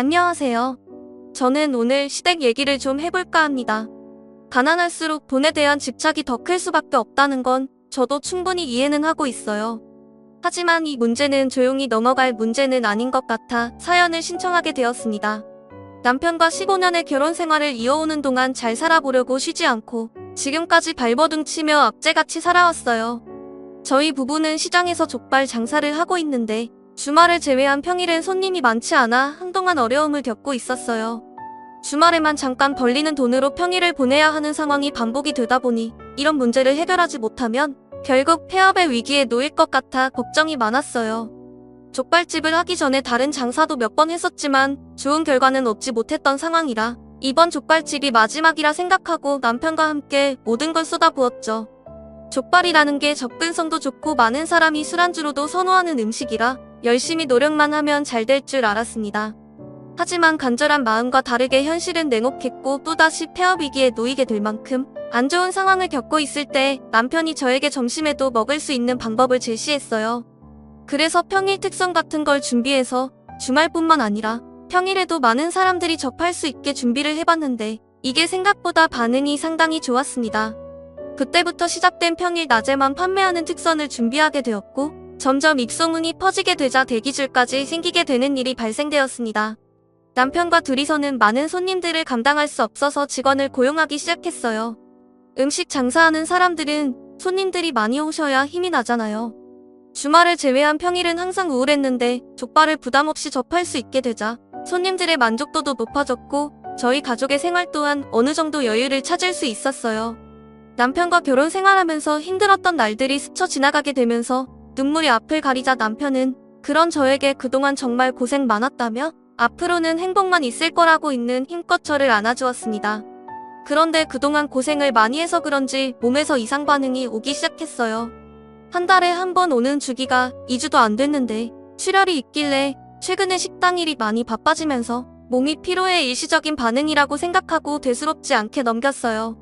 안녕하세요. 저는 오늘 시댁 얘기를 좀 해볼까 합니다. 가난할수록 돈에 대한 집착이 더 클 수밖에 없다는 건 저도 충분히 이해는 하고 있어요. 하지만 이 문제는 조용히 넘어갈 문제는 아닌 것 같아 사연을 신청하게 되었습니다. 남편과 15년의 결혼 생활을 이어오는 동안 잘 살아보려고 쉬지 않고 지금까지 발버둥 치며 악재같이 살아왔어요. 저희 부부는 시장에서 족발 장사를 하고 있는데 주말을 제외한 평일엔 손님이 많지 않아 한동안 어려움을 겪고 있었어요. 주말에만 잠깐 벌리는 돈으로 평일을 보내야 하는 상황이 반복이 되다 보니 이런 문제를 해결하지 못하면 결국 폐업의 위기에 놓일 것 같아 걱정이 많았어요. 족발집을 하기 전에 다른 장사도 몇 번 했었지만 좋은 결과는 얻지 못했던 상황이라 이번 족발집이 마지막이라 생각하고 남편과 함께 모든 걸 쏟아부었죠. 족발이라는 게 접근성도 좋고 많은 사람이 술안주로도 선호하는 음식이라 열심히 노력만 하면 잘 될 줄 알았습니다. 하지만 간절한 마음과 다르게 현실은 냉혹했고 또다시 폐업 위기에 놓이게 될 만큼 안 좋은 상황을 겪고 있을 때 남편이 저에게 점심에도 먹을 수 있는 방법을 제시했어요. 그래서 평일 특선 같은 걸 준비해서 주말뿐만 아니라 평일에도 많은 사람들이 접할 수 있게 준비를 해봤는데 이게 생각보다 반응이 상당히 좋았습니다. 그때부터 시작된 평일 낮에만 판매하는 특선을 준비하게 되었고 점점 입소문이 퍼지게 되자 대기줄까지 생기게 되는 일이 발생되었습니다. 남편과 둘이서는 많은 손님들을 감당할 수 없어서 직원을 고용하기 시작했어요. 음식 장사하는 사람들은 손님들이 많이 오셔야 힘이 나잖아요. 주말을 제외한 평일은 항상 우울했는데 족발을 부담 없이 접할 수 있게 되자 손님들의 만족도도 높아졌고 저희 가족의 생활 또한 어느 정도 여유를 찾을 수 있었어요. 남편과 결혼 생활하면서 힘들었던 날들이 스쳐 지나가게 되면서 눈물이 앞을 가리자 남편은 그런 저에게 그동안 정말 고생 많았다며 앞으로는 행복만 있을 거라고 있는 힘껏 저를 안아주었습니다. 그런데 그동안 고생을 많이 해서 그런지 몸에서 이상 반응이 오기 시작했어요. 한 달에 한 번 오는 주기가 2주도 안 됐는데 출혈이 있길래 최근에 식당 일이 많이 바빠지면서 몸이 피로해 일시적인 반응이라고 생각하고 대수롭지 않게 넘겼어요.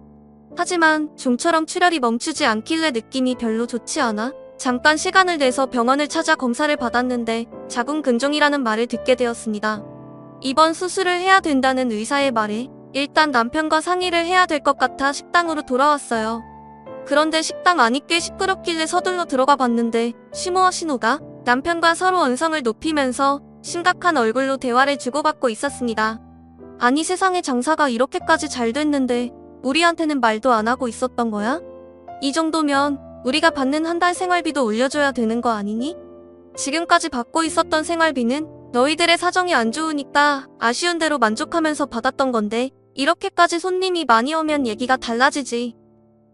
하지만 좀처럼 출혈이 멈추지 않길래 느낌이 별로 좋지 않아 잠깐 시간을 내서 병원을 찾아 검사를 받았는데 자궁 근종이라는 말을 듣게 되었습니다. 이번 수술을 해야 된다는 의사의 말에 일단 남편과 상의를 해야 될 것 같아 식당으로 돌아왔어요. 그런데 식당 안이 꽤 시끄럽길래 서둘러 들어가 봤는데 시모와 신호가 남편과 서로 언성을 높이면서 심각한 얼굴로 대화를 주고받고 있었습니다. 아니 세상에 장사가 이렇게까지 잘 됐는데 우리한테는 말도 안 하고 있었던 거야? 이 정도면 우리가 받는 한 달 생활비도 올려줘야 되는 거 아니니? 지금까지 받고 있었던 생활비는 너희들의 사정이 안 좋으니까 아쉬운 대로 만족하면서 받았던 건데 이렇게까지 손님이 많이 오면 얘기가 달라지지.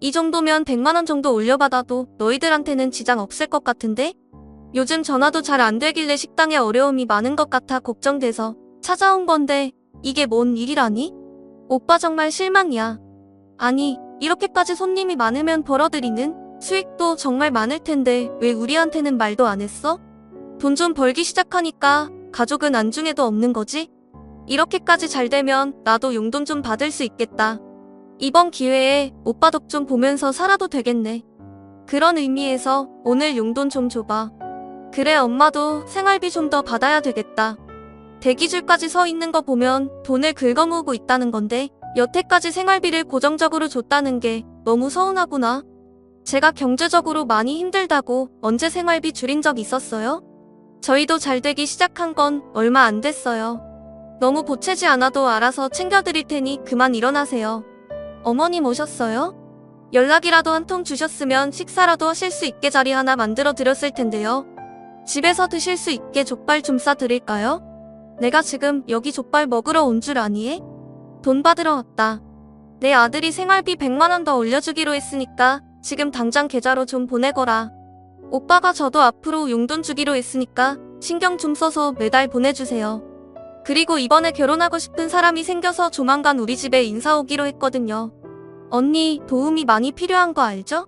이 정도면 100만원 정도 올려받아도 너희들한테는 지장 없을 것 같은데? 요즘 전화도 잘 안 되길래 식당에 어려움이 많은 것 같아 걱정돼서 찾아온 건데 이게 뭔 일이라니? 오빠 정말 실망이야. 아니, 이렇게까지 손님이 많으면 벌어들이는 수익도 정말 많을 텐데 왜 우리한테는 말도 안 했어? 돈 좀 벌기 시작하니까 가족은 안중에도 없는 거지? 이렇게까지 잘 되면 나도 용돈 좀 받을 수 있겠다. 이번 기회에 오빠 덕 좀 보면서 살아도 되겠네. 그런 의미에서 오늘 용돈 좀 줘봐. 그래 엄마도 생활비 좀 더 받아야 되겠다. 대기줄까지 서 있는 거 보면 돈을 긁어모으고 있다는 건데 여태까지 생활비를 고정적으로 줬다는 게 너무 서운하구나. 제가 경제적으로 많이 힘들다고 언제 생활비 줄인 적 있었어요? 저희도 잘 되기 시작한 건 얼마 안 됐어요. 너무 보채지 않아도 알아서 챙겨드릴 테니 그만 일어나세요. 어머님 오셨어요? 연락이라도 한 통 주셨으면 식사라도 하실 수 있게 자리 하나 만들어 드렸을 텐데요. 집에서 드실 수 있게 족발 좀 싸드릴까요? 내가 지금 여기 족발 먹으러 온 줄 아니? 돈 받으러 왔다. 내 아들이 생활비 100만원 더 올려주기로 했으니까 지금 당장 계좌로 좀 보내거라. 오빠가 저도 앞으로 용돈 주기로 했으니까 신경 좀 써서 매달 보내주세요. 그리고 이번에 결혼하고 싶은 사람이 생겨서 조만간 우리 집에 인사 오기로 했거든요. 언니 도움이 많이 필요한 거 알죠?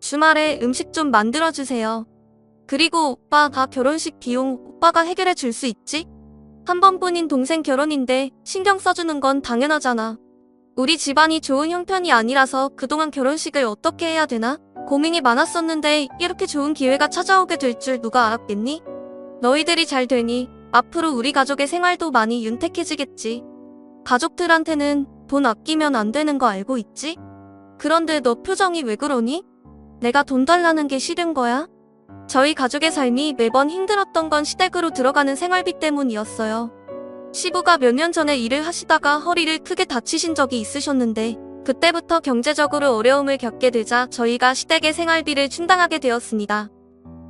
주말에 음식 좀 만들어주세요. 그리고 오빠 다 결혼식 비용 오빠가 해결해 줄 수 있지? 한 번뿐인 동생 결혼인데 신경 써주는 건 당연하잖아. 우리 집안이 좋은 형편이 아니라서 그동안 결혼식을 어떻게 해야 되나? 고민이 많았었는데 이렇게 좋은 기회가 찾아오게 될 줄 누가 알았겠니? 너희들이 잘 되니 앞으로 우리 가족의 생활도 많이 윤택해지겠지. 가족들한테는 돈 아끼면 안 되는 거 알고 있지? 그런데 너 표정이 왜 그러니? 내가 돈 달라는 게 싫은 거야? 저희 가족의 삶이 매번 힘들었던 건 시댁으로 들어가는 생활비 때문이었어요. 시부가 몇 년 전에 일을 하시다가 허리를 크게 다치신 적이 있으셨는데 그때부터 경제적으로 어려움을 겪게 되자 저희가 시댁의 생활비를 충당하게 되었습니다.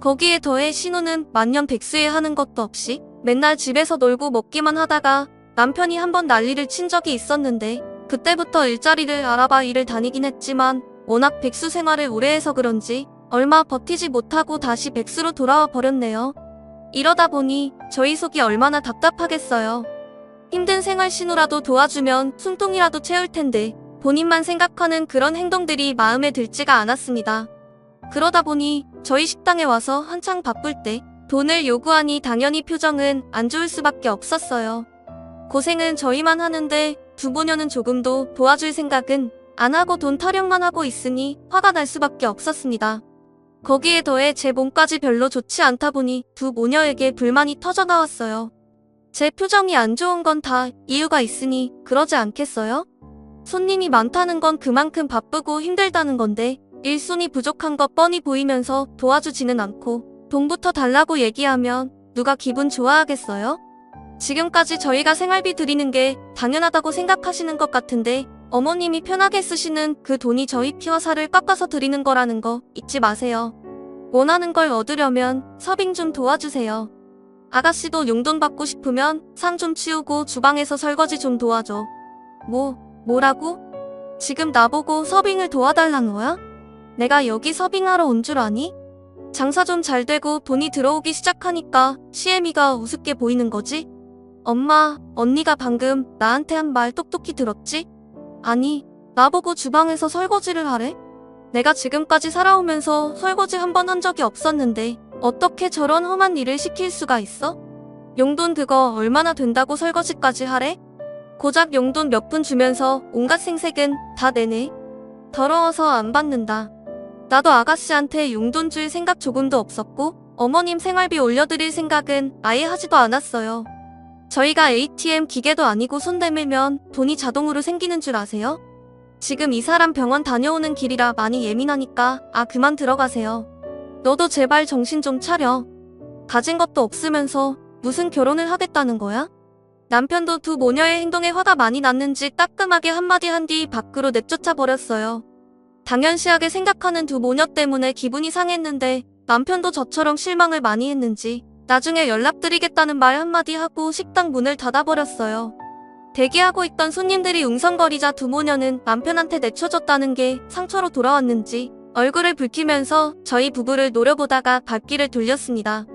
거기에 더해 신우는 만년 백수에 하는 것도 없이 맨날 집에서 놀고 먹기만 하다가 남편이 한번 난리를 친 적이 있었는데 그때부터 일자리를 알아봐 일을 다니긴 했지만 워낙 백수 생활을 오래 해서 그런지 얼마 버티지 못하고 다시 백수로 돌아와 버렸네요. 이러다 보니 저희 속이 얼마나 답답하겠어요. 힘든 생활 신우라도 도와주면 숨통이라도 채울 텐데 본인만 생각하는 그런 행동들이 마음에 들지가 않았습니다. 그러다 보니 저희 식당에 와서 한창 바쁠 때 돈을 요구하니 당연히 표정은 안 좋을 수밖에 없었어요. 고생은 저희만 하는데 두부녀는 조금도 도와줄 생각은 안 하고 돈 타령만 하고 있으니 화가 날 수밖에 없었습니다. 거기에 더해 제 몸까지 별로 좋지 않다 보니 두 모녀에게 불만이 터져 나왔어요. 제 표정이 안 좋은 건 다 이유가 있으니 그러지 않겠어요? 손님이 많다는 건 그만큼 바쁘고 힘들다는 건데 일손이 부족한 것 뻔히 보이면서 도와주지는 않고 돈부터 달라고 얘기하면 누가 기분 좋아하겠어요? 지금까지 저희가 생활비 드리는 게 당연하다고 생각하시는 것 같은데 어머님이 편하게 쓰시는 그 돈이 저희 피와 살을 깎아서 드리는 거라는 거 잊지 마세요. 원하는 걸 얻으려면 서빙 좀 도와주세요. 아가씨도 용돈 받고 싶으면 상 좀 치우고 주방에서 설거지 좀 도와줘. 뭐, 뭐라고? 지금 나보고 서빙을 도와달라는 거야? 내가 여기 서빙하러 온 줄 아니? 장사 좀 잘 되고 돈이 들어오기 시작하니까 시애미가 우습게 보이는 거지? 엄마, 언니가 방금 나한테 한 말 똑똑히 들었지? 아니, 나보고 주방에서 설거지를 하래? 내가 지금까지 살아오면서 설거지 한 번 한 적이 없었는데 어떻게 저런 험한 일을 시킬 수가 있어? 용돈 그거 얼마나 된다고 설거지까지 하래? 고작 용돈 몇 푼 주면서 온갖 생색은 다 내네. 더러워서 안 받는다. 나도 아가씨한테 용돈 줄 생각 조금도 없었고 어머님 생활비 올려드릴 생각은 아예 하지도 않았어요. 저희가 ATM 기계도 아니고 손 대밀면 돈이 자동으로 생기는 줄 아세요? 지금 이 사람 병원 다녀오는 길이라 많이 예민하니까 아 그만 들어가세요. 너도 제발 정신 좀 차려. 가진 것도 없으면서 무슨 결혼을 하겠다는 거야? 남편도 두 모녀의 행동에 화가 많이 났는지 따끔하게 한마디 한 뒤 밖으로 내쫓아 버렸어요. 당연시하게 생각하는 두 모녀 때문에 기분이 상했는데 남편도 저처럼 실망을 많이 했는지 나중에 연락드리겠다는 말 한마디 하고 식당 문을 닫아버렸어요. 대기하고 있던 손님들이 웅성거리자 두 모녀는 남편한테 내쳐줬다는 게 상처로 돌아왔는지 얼굴을 붉히면서 저희 부부를 노려보다가 발길을 돌렸습니다.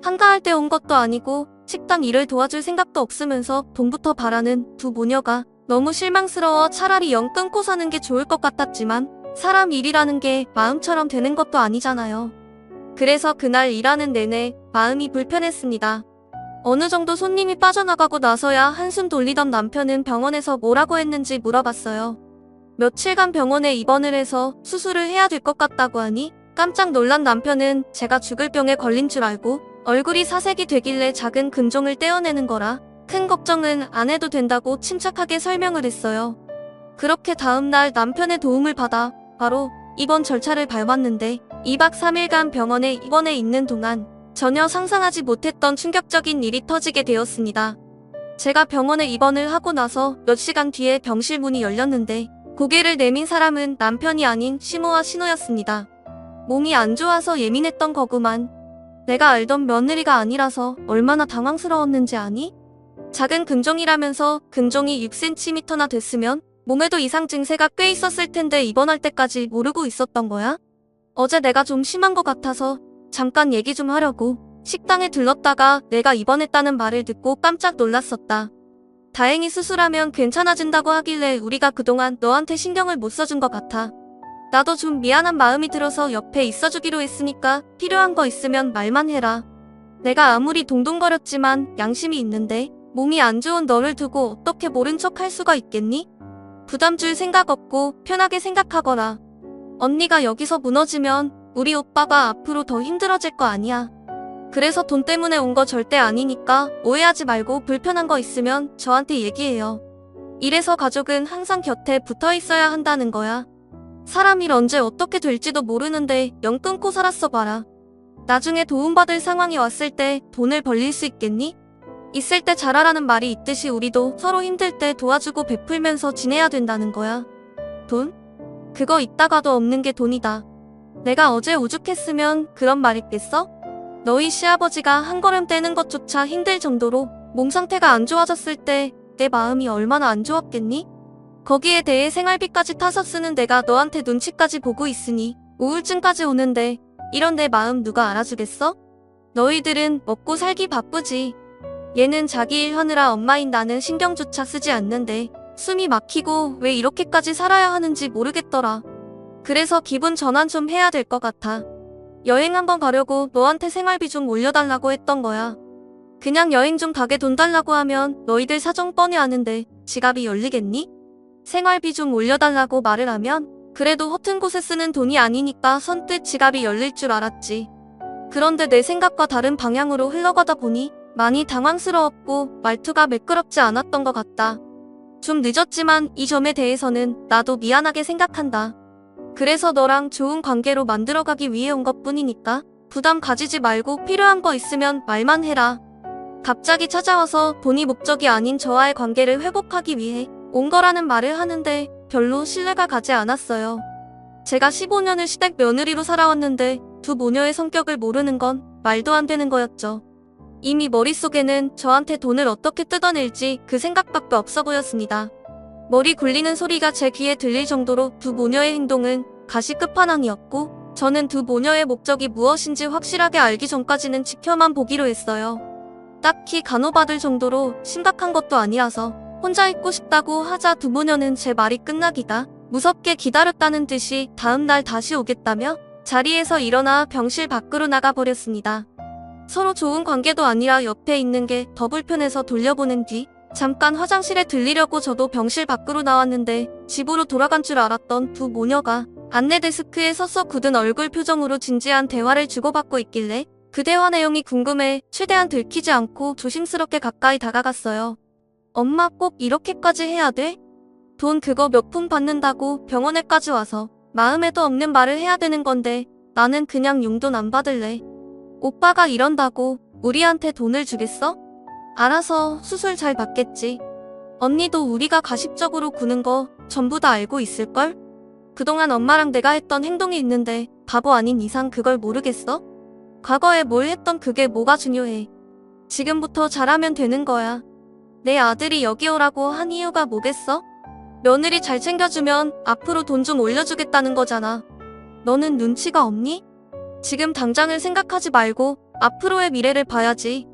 한가할 때 온 것도 아니고 식당 일을 도와줄 생각도 없으면서 돈부터 바라는 두 모녀가 너무 실망스러워 차라리 영 끊고 사는 게 좋을 것 같았지만 사람 일이라는 게 마음처럼 되는 것도 아니잖아요. 그래서 그날 일하는 내내 마음이 불편했습니다. 어느 정도 손님이 빠져나가고 나서야 한숨 돌리던 남편은 병원에서 뭐라고 했는지 물어봤어요. 며칠간 병원에 입원을 해서 수술을 해야 될 것 같다고 하니 깜짝 놀란 남편은 제가 죽을 병에 걸린 줄 알고 얼굴이 사색이 되길래 작은 근종을 떼어내는 거라 큰 걱정은 안 해도 된다고 침착하게 설명을 했어요. 그렇게 다음날 남편의 도움을 받아 바로 입원 절차를 밟았는데 2박 3일간 병원에 입원해 있는 동안 전혀 상상하지 못했던 충격적인 일이 터지게 되었습니다. 제가 병원에 입원을 하고 나서 몇 시간 뒤에 병실 문이 열렸는데 고개를 내민 사람은 남편이 아닌 시모와 신호였습니다. 몸이 안 좋아서 예민했던 거구만. 내가 알던 며느리가 아니라서 얼마나 당황스러웠는지 아니? 작은 근종이라면서 근종이 6cm나 됐으면 몸에도 이상 증세가 꽤 있었을 텐데 입원할 때까지 모르고 있었던 거야? 어제 내가 좀 심한 것 같아서 잠깐 얘기 좀 하려고 식당에 들렀다가 내가 입원했다는 말을 듣고 깜짝 놀랐었다. 다행히 수술하면 괜찮아진다고 하길래 우리가 그동안 너한테 신경을 못 써준 것 같아. 나도 좀 미안한 마음이 들어서 옆에 있어주기로 했으니까 필요한 거 있으면 말만 해라. 내가 아무리 동동거렸지만 양심이 있는데 몸이 안 좋은 너를 두고 어떻게 모른 척 할 수가 있겠니? 부담 줄 생각 없고 편하게 생각하거라. 언니가 여기서 무너지면 우리 오빠가 앞으로 더 힘들어질 거 아니야. 그래서 돈 때문에 온 거 절대 아니니까 오해하지 말고 불편한 거 있으면 저한테 얘기해요. 이래서 가족은 항상 곁에 붙어 있어야 한다는 거야. 사람 일 언제 어떻게 될지도 모르는데 영 끊고 살았어 봐라. 나중에 도움받을 상황이 왔을 때 돈을 벌릴 수 있겠니? 있을 때 잘하라는 말이 있듯이 우리도 서로 힘들 때 도와주고 베풀면서 지내야 된다는 거야. 돈? 그거 있다가도 없는 게 돈이다. 내가 어제 오죽했으면 그런 말 했겠어? 너희 시아버지가 한 걸음 떼는 것조차 힘들 정도로 몸 상태가 안 좋아졌을 때 내 마음이 얼마나 안 좋았겠니? 거기에 대해 생활비까지 타서 쓰는 내가 너한테 눈치까지 보고 있으니 우울증까지 오는데 이런 내 마음 누가 알아주겠어? 너희들은 먹고 살기 바쁘지. 얘는 자기 일 하느라 엄마인 나는 신경조차 쓰지 않는데 숨이 막히고 왜 이렇게까지 살아야 하는지 모르겠더라. 그래서 기분 전환 좀 해야 될 것 같아. 여행 한번 가려고 너한테 생활비 좀 올려달라고 했던 거야. 그냥 여행 좀 가게 돈 달라고 하면 너희들 사정 뻔히 아는데 지갑이 열리겠니? 생활비 좀 올려달라고 말을 하면 그래도 허튼 곳에 쓰는 돈이 아니니까 선뜻 지갑이 열릴 줄 알았지. 그런데 내 생각과 다른 방향으로 흘러가다 보니 많이 당황스러웠고 말투가 매끄럽지 않았던 것 같다. 좀 늦었지만 이 점에 대해서는 나도 미안하게 생각한다. 그래서 너랑 좋은 관계로 만들어가기 위해 온 것 뿐이니까 부담 가지지 말고 필요한 거 있으면 말만 해라. 갑자기 찾아와서 돈이 목적이 아닌 저와의 관계를 회복하기 위해 온 거라는 말을 하는데 별로 신뢰가 가지 않았어요. 제가 15년을 시댁 며느리로 살아왔는데 두 모녀의 성격을 모르는 건 말도 안 되는 거였죠. 이미 머릿속에는 저한테 돈을 어떻게 뜯어낼지 그 생각밖에 없어 보였습니다. 머리 굴리는 소리가 제 귀에 들릴 정도로 두 모녀의 행동은 가시 끝판왕이었고 저는 두 모녀의 목적이 무엇인지 확실하게 알기 전까지는 지켜만 보기로 했어요. 딱히 간호받을 정도로 심각한 것도 아니라서 혼자 있고 싶다고 하자 두 모녀는 제 말이 끝나기가 무섭게 기다렸다는 듯이 다음날 다시 오겠다며 자리에서 일어나 병실 밖으로 나가버렸습니다. 서로 좋은 관계도 아니라 옆에 있는 게 더 불편해서 돌려보낸 뒤 잠깐 화장실에 들리려고 저도 병실 밖으로 나왔는데 집으로 돌아간 줄 알았던 두 모녀가 안내 데스크에 서서 굳은 얼굴 표정으로 진지한 대화를 주고받고 있길래 그 대화 내용이 궁금해 최대한 들키지 않고 조심스럽게 가까이 다가갔어요. 엄마 꼭 이렇게까지 해야 돼? 돈 그거 몇 푼 받는다고 병원에까지 와서 마음에도 없는 말을 해야 되는 건데 나는 그냥 용돈 안 받을래. 오빠가 이런다고 우리한테 돈을 주겠어? 알아서 수술 잘 받겠지. 언니도 우리가 가십적으로 구는 거 전부 다 알고 있을걸? 그동안 엄마랑 내가 했던 행동이 있는데 바보 아닌 이상 그걸 모르겠어? 과거에 뭘 했던 그게 뭐가 중요해. 지금부터 잘하면 되는 거야. 내 아들이 여기 오라고 한 이유가 뭐겠어? 며느리 잘 챙겨주면 앞으로 돈 좀 올려주겠다는 거잖아. 너는 눈치가 없니? 지금 당장을 생각하지 말고 앞으로의 미래를 봐야지.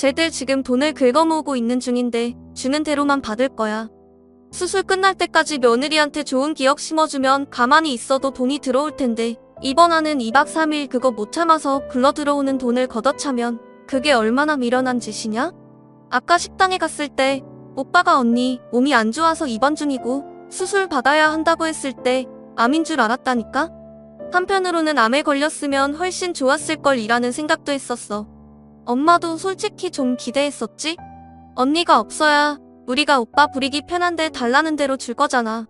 쟤들 지금 돈을 긁어모으고 있는 중인데 주는 대로만 받을 거야. 수술 끝날 때까지 며느리한테 좋은 기억 심어주면 가만히 있어도 돈이 들어올 텐데 이번 화는 2박 3일 그거 못 참아서 굴러 들어오는 돈을 걷어차면 그게 얼마나 미련한 짓이냐? 아까 식당에 갔을 때 오빠가 언니 몸이 안 좋아서 입원 중이고 수술 받아야 한다고 했을 때 암인 줄 알았다니까? 한편으로는 암에 걸렸으면 훨씬 좋았을 걸 이라는 생각도 했었어. 엄마도 솔직히 좀 기대했었지? 언니가 없어야 우리가 오빠 부리기 편한데 달라는 대로 줄 거잖아.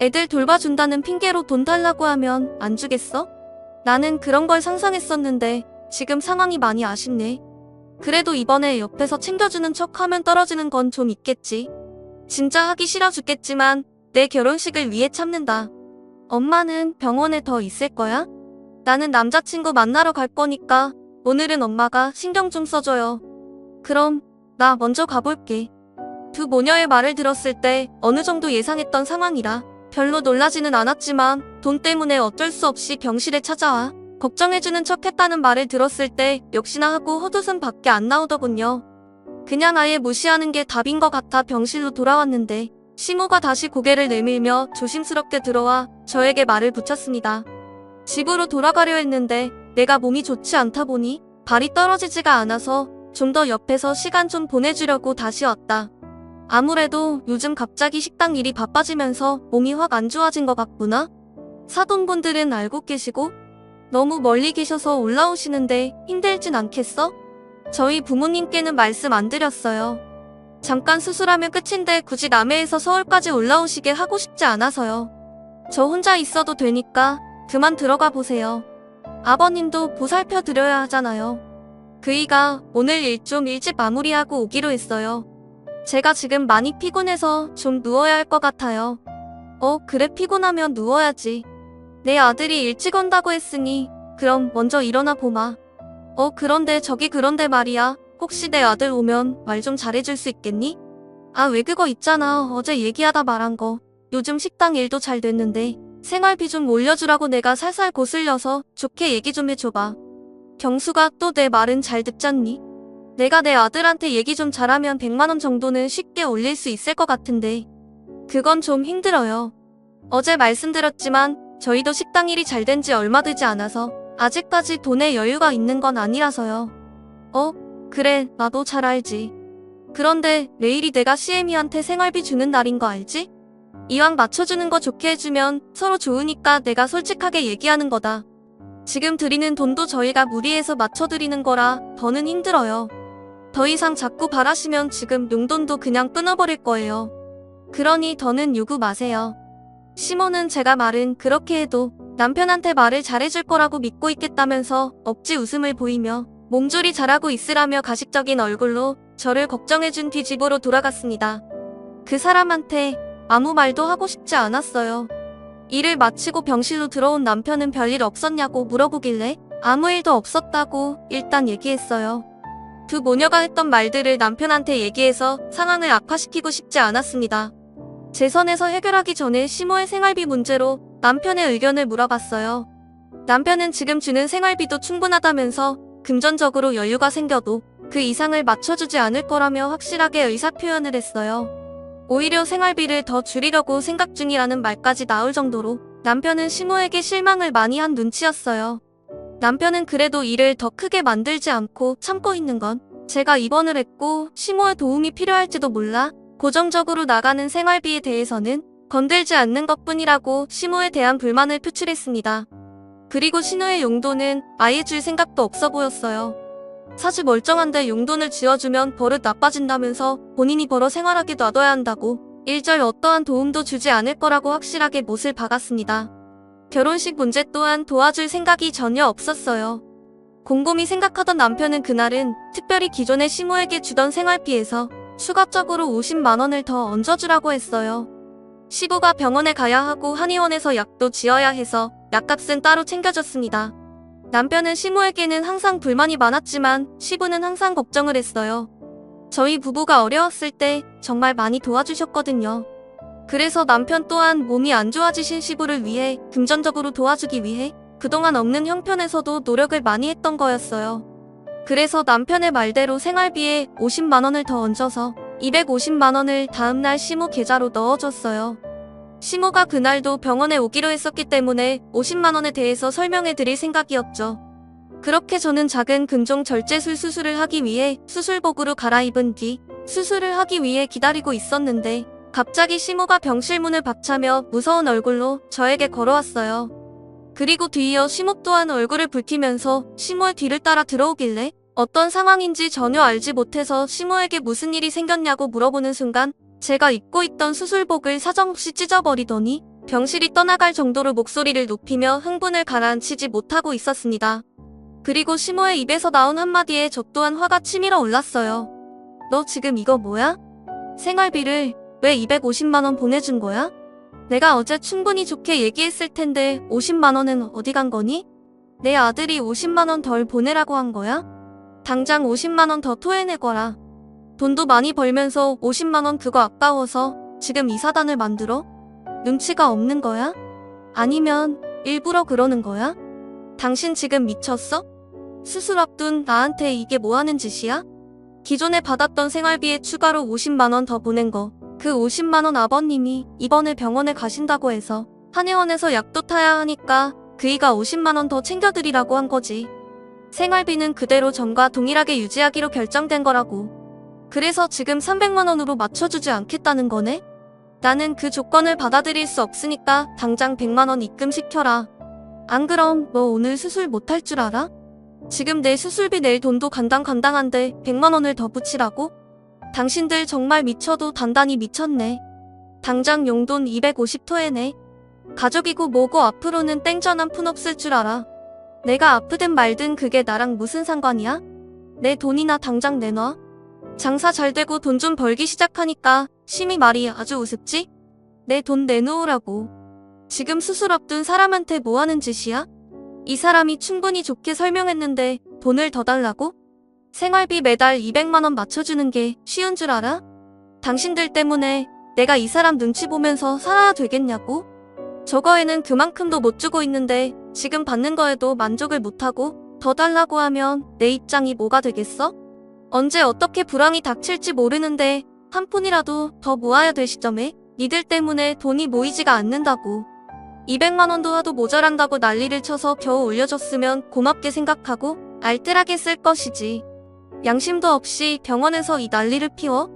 애들 돌봐준다는 핑계로 돈 달라고 하면 안 주겠어? 나는 그런 걸 상상했었는데 지금 상황이 많이 아쉽네. 그래도 이번에 옆에서 챙겨주는 척 하면 떨어지는 건 좀 있겠지. 진짜 하기 싫어 죽겠지만 내 결혼식을 위해 참는다. 엄마는 병원에 더 있을 거야? 나는 남자친구 만나러 갈 거니까 오늘은 엄마가 신경 좀 써줘요. 그럼 나 먼저 가볼게. 두 모녀의 말을 들었을 때 어느 정도 예상했던 상황이라 별로 놀라지는 않았지만 돈 때문에 어쩔 수 없이 병실에 찾아와 걱정해주는 척 했다는 말을 들었을 때 역시나 하고 헛웃음 밖에 안 나오더군요. 그냥 아예 무시하는 게 답인 것 같아 병실로 돌아왔는데 시모가 다시 고개를 내밀며 조심스럽게 들어와 저에게 말을 붙였습니다. 집으로 돌아가려 했는데 내가 몸이 좋지 않다 보니 발이 떨어지지가 않아서 좀 더 옆에서 시간 좀 보내주려고 다시 왔다. 아무래도 요즘 갑자기 식당 일이 바빠지면서 몸이 확 안 좋아진 것 같구나. 사돈분들은 알고 계시고 너무 멀리 계셔서 올라오시는데 힘들진 않겠어? 저희 부모님께는 말씀 안 드렸어요. 잠깐 수술하면 끝인데 굳이 남해에서 서울까지 올라오시게 하고 싶지 않아서요. 저 혼자 있어도 되니까 그만 들어가 보세요. 아버님도 보살펴 드려야 하잖아요. 그이가 오늘 일 좀 일찍 마무리하고 오기로 했어요. 제가 지금 많이 피곤해서 좀 누워야 할 것 같아요. 어, 그래 피곤하면 누워야지. 내 아들이 일찍 온다고 했으니 그럼 먼저 일어나 보마. 어, 그런데 저기 그런데 말이야. 혹시 내 아들 오면 말 좀 잘해줄 수 있겠니? 아, 왜 그거 있잖아. 어제 얘기하다 말한 거. 요즘 식당 일도 잘 됐는데 생활비 좀 올려주라고 내가 살살 거슬려서 좋게 얘기 좀 해줘봐. 경수가 또 내 말은 잘 듣잖니? 내가 내 아들한테 얘기 좀 잘하면 100만원 정도는 쉽게 올릴 수 있을 것 같은데. 그건 좀 힘들어요. 어제 말씀드렸지만 저희도 식당 일이 잘 된 지 얼마 되지 않아서 아직까지 돈에 여유가 있는 건 아니라서요. 어, 그래, 나도 잘 알지. 그런데 내일이 내가 시애미한테 생활비 주는 날인 거 알지? 이왕 맞춰주는 거 좋게 해주면 서로 좋으니까 내가 솔직하게 얘기하는 거다. 지금 드리는 돈도 저희가 무리해서 맞춰드리는 거라 더는 힘들어요. 더 이상 자꾸 바라시면 지금 용돈도 그냥 끊어버릴 거예요. 그러니 더는 요구 마세요. 시모는 제가 말은 그렇게 해도 남편한테 말을 잘해줄 거라고 믿고 있겠다면서 억지 웃음을 보이며 몸조리 잘하고 있으라며 가식적인 얼굴로 저를 걱정해준 뒤 집으로 돌아갔습니다. 그 사람한테 아무 말도 하고 싶지 않았어요. 일을 마치고 병실로 들어온 남편은 별일 없었냐고 물어보길래 아무 일도 없었다고 일단 얘기했어요. 두 모녀가 했던 말들을 남편한테 얘기해서 상황을 악화시키고 싶지 않았습니다. 제 선에서 해결하기 전에 시모의 생활비 문제로 남편의 의견을 물어봤어요. 남편은 지금 주는 생활비도 충분하다면서 금전적으로 여유가 생겨도 그 이상을 맞춰주지 않을 거라며 확실하게 의사 표현을 했어요. 오히려 생활비를 더 줄이려고 생각 중이라는 말까지 나올 정도로 남편은 시모에게 실망을 많이 한 눈치였어요. 남편은 그래도 일을 더 크게 만들지 않고 참고 있는 건 제가 입원을 했고 시모의 도움이 필요할지도 몰라 고정적으로 나가는 생활비에 대해서는 건들지 않는 것 뿐이라고 시모에 대한 불만을 표출했습니다. 그리고 신우의 용돈은 아예 줄 생각도 없어 보였어요. 사실 멀쩡한데 용돈을 지어주면 버릇 나빠진다면서 본인이 벌어 생활하게 놔둬야 한다고 일절 어떠한 도움도 주지 않을 거라고 확실하게 못을 박았습니다. 결혼식 문제 또한 도와줄 생각이 전혀 없었어요. 곰곰이 생각하던 남편은 그날은 특별히 기존의 시모에게 주던 생활비에서 추가적으로 50만 원을 더 얹어주라고 했어요. 시부가 병원에 가야 하고 한의원에서 약도 지어야 해서 약값은 따로 챙겨줬습니다. 남편은 시모에게는 항상 불만이 많았지만 시부는 항상 걱정을 했어요. 저희 부부가 어려웠을 때 정말 많이 도와주셨거든요. 그래서 남편 또한 몸이 안 좋아지신 시부를 위해 금전적으로 도와주기 위해 그동안 없는 형편에서도 노력을 많이 했던 거였어요. 그래서 남편의 말대로 생활비에 50만원을 더 얹어서 250만원을 다음날 시모 계좌로 넣어줬어요. 시모가 그날도 병원에 오기로 했었기 때문에 50만원에 대해서 설명해 드릴 생각이었죠. 그렇게 저는 작은 근종 절제술 수술을 하기 위해 수술복으로 갈아입은 뒤 수술을 하기 위해 기다리고 있었는데 갑자기 시모가 병실 문을 박차며 무서운 얼굴로 저에게 걸어왔어요. 그리고 뒤이어 시모 또한 얼굴을 붉히면서 시모의 뒤를 따라 들어오길래 어떤 상황인지 전혀 알지 못해서 시모에게 무슨 일이 생겼냐고 물어보는 순간 제가 입고 있던 수술복을 사정없이 찢어버리더니 병실이 떠나갈 정도로 목소리를 높이며 흥분을 가라앉히지 못하고 있었습니다. 그리고 시모의 입에서 나온 한마디에 저 또한 화가 치밀어 올랐어요. 너 지금 이거 뭐야? 생활비를 왜 250만원 보내준 거야? 내가 어제 충분히 좋게 얘기했을 텐데 50만원은 어디 간 거니? 내 아들이 50만원 덜 보내라고 한 거야? 당장 50만원 더 토해내거라. 돈도 많이 벌면서 50만원 그거 아까워서 지금 이 사단을 만들어? 눈치가 없는 거야? 아니면 일부러 그러는 거야? 당신 지금 미쳤어? 수술 앞둔 나한테 이게 뭐 하는 짓이야? 기존에 받았던 생활비에 추가로 50만원 더 보낸 거. 그 50만원 아버님이 이번에 병원에 가신다고 해서 한의원에서 약도 타야 하니까 그이가 50만원 더 챙겨드리라고 한 거지. 생활비는 그대로 전과 동일하게 유지하기로 결정된 거라고. 그래서 지금 300만원으로 맞춰주지 않겠다는 거네? 나는 그 조건을 받아들일 수 없으니까 당장 100만원 입금시켜라. 안 그럼 너 오늘 수술 못할 줄 알아? 지금 내 수술비 낼 돈도 간당간당한데 100만 원을 더 붙이라고? 당신들 정말 미쳐도 단단히 미쳤네. 당장 용돈 250 토해내. 가족이고 뭐고 앞으로는 땡전 한 푼 없을 줄 알아. 내가 아프든 말든 그게 나랑 무슨 상관이야? 내 돈이나 당장 내놔. 장사 잘 되고 돈 좀 벌기 시작하니까 심히 말이 아주 우습지? 내 돈 내놓으라고. 지금 수술 앞둔 사람한테 뭐 하는 짓이야? 이 사람이 충분히 좋게 설명했는데 돈을 더 달라고? 생활비 매달 200만원 맞춰주는 게 쉬운 줄 알아? 당신들 때문에 내가 이 사람 눈치 보면서 살아야 되겠냐고? 저거에는 그만큼도 못 주고 있는데 지금 받는 거에도 만족을 못하고 더 달라고 하면 내 입장이 뭐가 되겠어? 언제 어떻게 불황이 닥칠지 모르는데 한 푼이라도 더 모아야 될 시점에 니들 때문에 돈이 모이지가 않는다고. 200만 원도 하도 모자란다고 난리를 쳐서 겨우 올려줬으면 고맙게 생각하고 알뜰하게 쓸 것이지. 양심도 없이 병원에서 이 난리를 피워?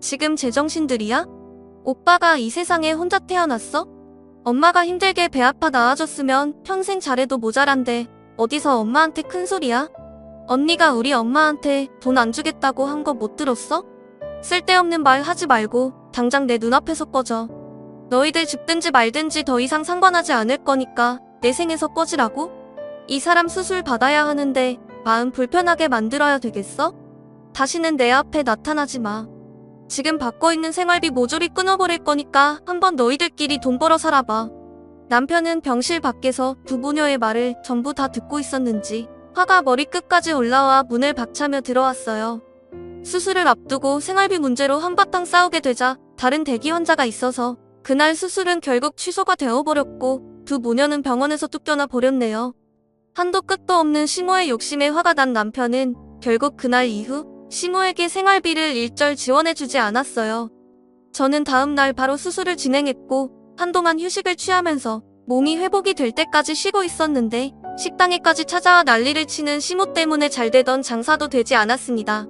지금 제정신들이야? 오빠가 이 세상에 혼자 태어났어? 엄마가 힘들게 배 아파 나아졌으면 평생 잘해도 모자란데 어디서 엄마한테 큰 소리야? 언니가 우리 엄마한테 돈 안 주겠다고 한 거 못 들었어? 쓸데없는 말 하지 말고 당장 내 눈앞에서 꺼져. 너희들 죽든지 말든지 더 이상 상관하지 않을 거니까 내 생에서 꺼지라고? 이 사람 수술 받아야 하는데 마음 불편하게 만들어야 되겠어? 다시는 내 앞에 나타나지 마. 지금 받고 있는 생활비 모조리 끊어버릴 거니까 한번 너희들끼리 돈 벌어 살아봐. 남편은 병실 밖에서 두 모녀의 말을 전부 다 듣고 있었는지 화가 머리끝까지 올라와 문을 박차며 들어왔어요. 수술을 앞두고 생활비 문제로 한바탕 싸우게 되자 다른 대기 환자가 있어서 그날 수술은 결국 취소가 되어버렸고 두 모녀는 병원에서 쫓겨나 버렸네요. 한도 끝도 없는 시모의 욕심에 화가 난 남편은 결국 그날 이후 시모에게 생활비를 일절 지원해주지 않았어요. 저는 다음 날 바로 수술을 진행했고 한동안 휴식을 취하면서 몸이 회복이 될 때까지 쉬고 있었는데 식당에까지 찾아와 난리를 치는 시모 때문에 잘 되던 장사도 되지 않았습니다.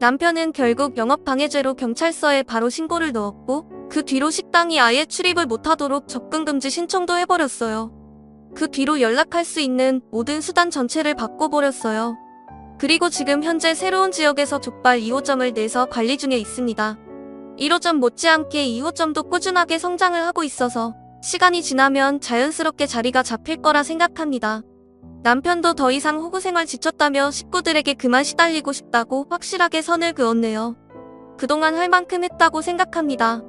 남편은 결국 영업방해죄로 경찰서에 바로 신고를 넣었고 그 뒤로 식당이 아예 출입을 못하도록 접근금지 신청도 해버렸어요. 그 뒤로 연락할 수 있는 모든 수단 전체를 바꿔버렸어요. 그리고 지금 현재 새로운 지역에서 족발 2호점을 내서 관리 중에 있습니다. 1호점 못지않게 2호점도 꾸준하게 성장을 하고 있어서 시간이 지나면 자연스럽게 자리가 잡힐 거라 생각합니다. 남편도 더 이상 호구 생활 지쳤다며 식구들에게 그만 시달리고 싶다고 확실하게 선을 그었네요. 그동안 할 만큼 했다고 생각합니다.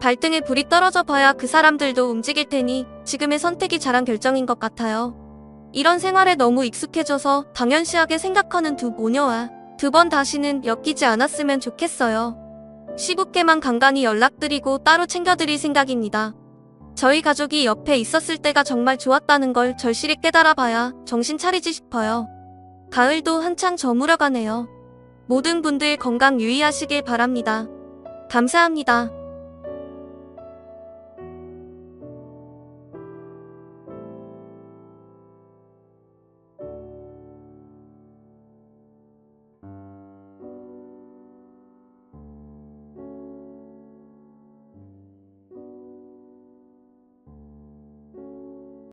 발등에 불이 떨어져 봐야 그 사람들도 움직일 테니 지금의 선택이 잘한 결정인 것 같아요. 이런 생활에 너무 익숙해져서 당연시하게 생각하는 두 모녀와 두 번 다시는 엮이지 않았으면 좋겠어요. 시국계만 간간히 연락드리고 따로 챙겨드릴 생각입니다. 저희 가족이 옆에 있었을 때가 정말 좋았다는 걸 절실히 깨달아 봐야 정신 차리지 싶어요. 가을도 한창 저물어가네요. 모든 분들 건강 유의하시길 바랍니다. 감사합니다.